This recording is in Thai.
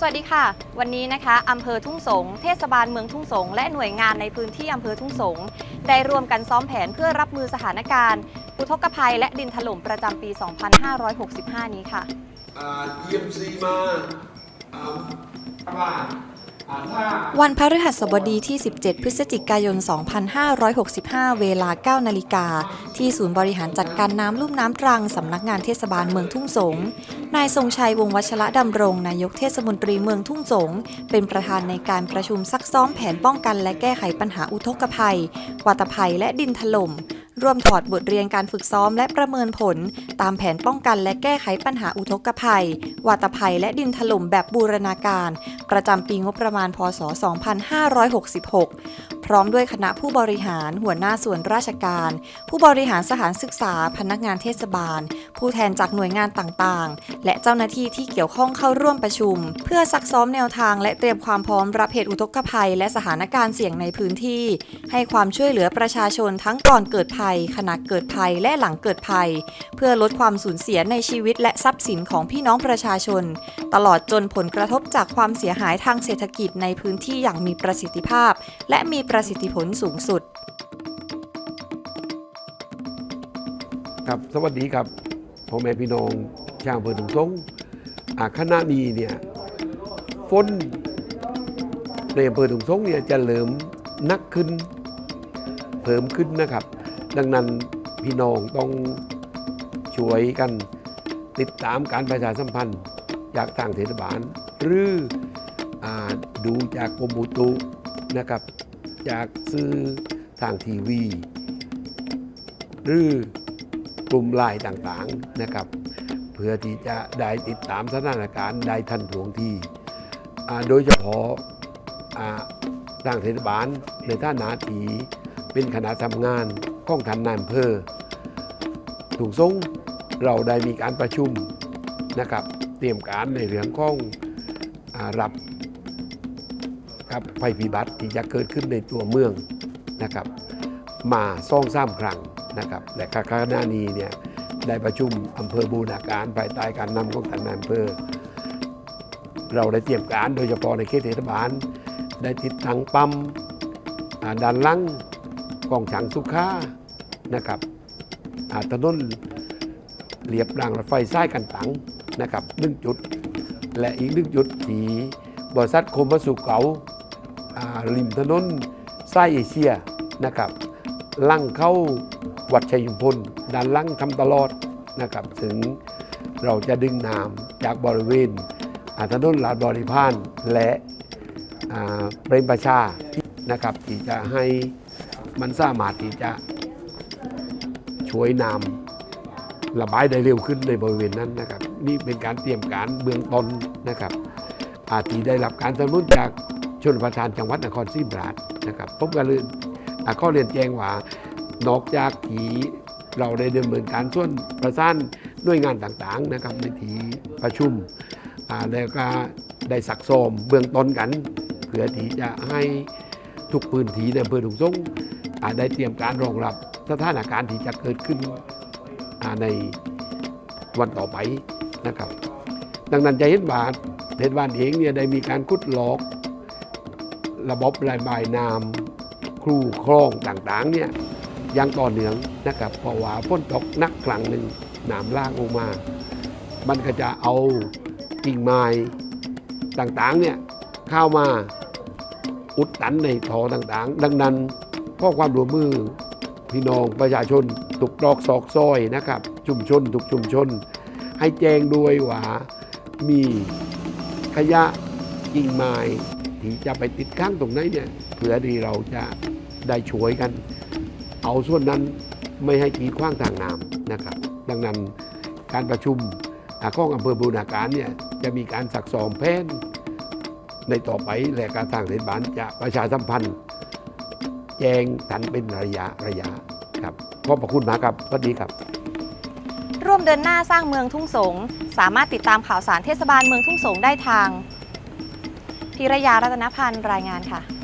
สวัสดีค่ะ วันนี้นะคะอำเภอทุ่งสงศ์เทศบาลเมืองทุ่งสงศ์และหน่วยงานในพื้นที่อำเภอทุ่งสงศ์ได้ร่วมกันซ้อมแผนเพื่อรับมือสถานการณ์ อุทกภัยและดินถล่มประจำปี 2565 นี้ค่ะอ่าเยี่ยมซีมาอ่าว่าอ่าถ้าวันพฤหัสบดีที่ 17 พฤศจิกายน 2565 เวลา 9 นาฬิกา ที่ศูนย์บริหารจัดการน้ำลุ่มน้ำตรัง สำนักงานเทศบาลเมืองทุ่งสงศ์ นายทรงชัยวงวัชระดำรงนายกเทศมนตรีเมืองทุ่งสง เป็นประธานในการประชุมซักซ้อมแผนป้องกันและแก้ไขปัญหาอุทกภัย วัตภัยและดินถล่มร่วมถอดบทเรียนการฝึกซ้อมและประเมินผล ตามแผนป้องกันและแก้ไขปัญหาอุทกภัย วัตภัยและดินถล่มแบบบูรณาการ ประจำปีงบประมาณพศ 2566 พร้อมด้วยคณะผู้บริหารหัวหน้าส่วนราชการ ผู้บริหารสถานศึกษา พนักงานเทศบาล ผู้แทนจากหน่วยงานต่างๆ และเจ้าหน้าที่ที่เกี่ยวข้องเข้าร่วมประชุม เพื่อซักซ้อมแนวทางและเตรียมความพร้อมรับเหตุอุทกภัย และสถานการณ์เสี่ยงในพื้นที่ ให้ความช่วยเหลือประชาชนทั้งก่อนเกิดภัย ขณะเกิดภัยและหลังเกิดภัย เพื่อลดความสูญเสียในชีวิตและทรัพย์สินของพี่น้องประชาชน ตลอดจนผลกระทบจากความเสียหายทางเศรษฐกิจในพื้นที่อย่างมีประสิทธิภาพ และมีประสิทธิผลสูงสุด ครับสวัสดีครับพ่อแม่พี่น้องชาวอำเภอถุงทงอ่าขณะนี้เนี่ยฝนในอำเภอถุงทงเนี่ยจะเริ่มนักขึ้นเพิ่มขึ้นนะครับ ดังนั้นพี่น้องต้องช่วยกันติดตามการประชาสัมพันธ์จากทางเทศบาลหรือ ดูจากกรมอุตุนะครับ จากสื่อทางทีวี หรือกลุ่มไลน์ต่างๆนะครับ เพื่อที่จะได้ติดตามสถานการณ์ได้ทันท่วงทีโดยเฉพาะทางเทศบาลในท่านาทีเป็นคณะทำงานของทันนายอำเภอถูกทรงเราได้มีการประชุมนะครับ เตรียมการในเรื่องของอับกับภัยพิบัติที่จะเกิดขึ้นในตัวเมืองนะครับมาซ่องซ้ำครั้งนะครับและคณะนี้เนี่ยได้ประชุมอำเภอบูรณาการภายใต้การนำของท่านนายอำเภอ เราได้เตรียมการโดยเฉพาะในเขตเทศบาล ได้ติดตั้งปั๊มอ่าด้านล่างกองฉังสุขานะครับอ่าถนนเรียบรางรถไฟสายกันตังนะครับหนึ่งจุด และอีกหนึ่งจุดที่บริษัทคมวัสุเกาอ่า ริมถนนสายเอเชียนะครับลั่งเข้าวัดชัยยุมพลด้านล่างทำตลอดนะครับ ถึงเราจะดึงน้ำจากบริเวณอ่าถนนลาดบริพานและเปรมประชานะครับที่จะให้มันสามารถที่จะช่วยน้ำระบายได้เร็วขึ้นในบริเวณนั้นนะครับ นี่เป็นการเตรียมการเบื้องต้นนะครับอาที่ได้รับการสนับสนุนจาก ชนประธานจังหวัดนครศรีธรรมราชนะครับผมก็เลยข้อเรียนแจ้งว่านอกจากที่เราได้ดำเนินการส่วนประสานหน่วยงานต่างๆนะครับในที่ประชุมแล้วก็ได้สักซ้อมเบื้องต้นกันเพื่อที่จะให้ทุกพื้นที่ในอำเภอถุงสงอ่าได้เตรียมการรองรับสถานการณ์ที่จะเกิดขึ้นในวันต่อไปนะครับ ดังนั้นจะเห็นว่าเทศบาลเองเนี่ยได้มีการขุดหลอก ระบบระบายน้ำครูคลองต่างๆเนี่ยยังต่อเนื่องนะครับเพราะว่าฝนตกนักครั้งหนึ่งน้ำลากลงมา มันก็จะเอากิ่งไม้ต่างๆเนี่ยเข้ามาอุดตันในท่อต่างๆ ดังนั้นข้อความร่วมมือพี่น้องประชาชนทุกตรอกซอกซอยนะครับ ชุมชนทุกชุมชน ให้แจ้งด้วยว่ามีขยะกิ่งไม้ จะไปติดข้างตรงไหนเนี่ยเพื่อที่เราจะได้ช่วยกัน เอาส่วนนั้นไม่ให้กีดขว้างทางน้ำนะครับ ดังนั้นการประชุมอาข้องอำเภอบูรณาการเนี่ยจะมีการสักซ้อมแผนในต่อไปและการทางเทศบาลจะประชาสัมพันธ์ แจ้งทันเป็นระยะระยะครับขอบพระคุณมากครับสวัสดีครับ ร่วมเดินหน้าสร้างเมืองทุ่งสง สามารถติดตามข่าวสารเทศบาลเมืองทุ่งสงได้ทาง พิรยารัตนพันธ์รายงานค่ะ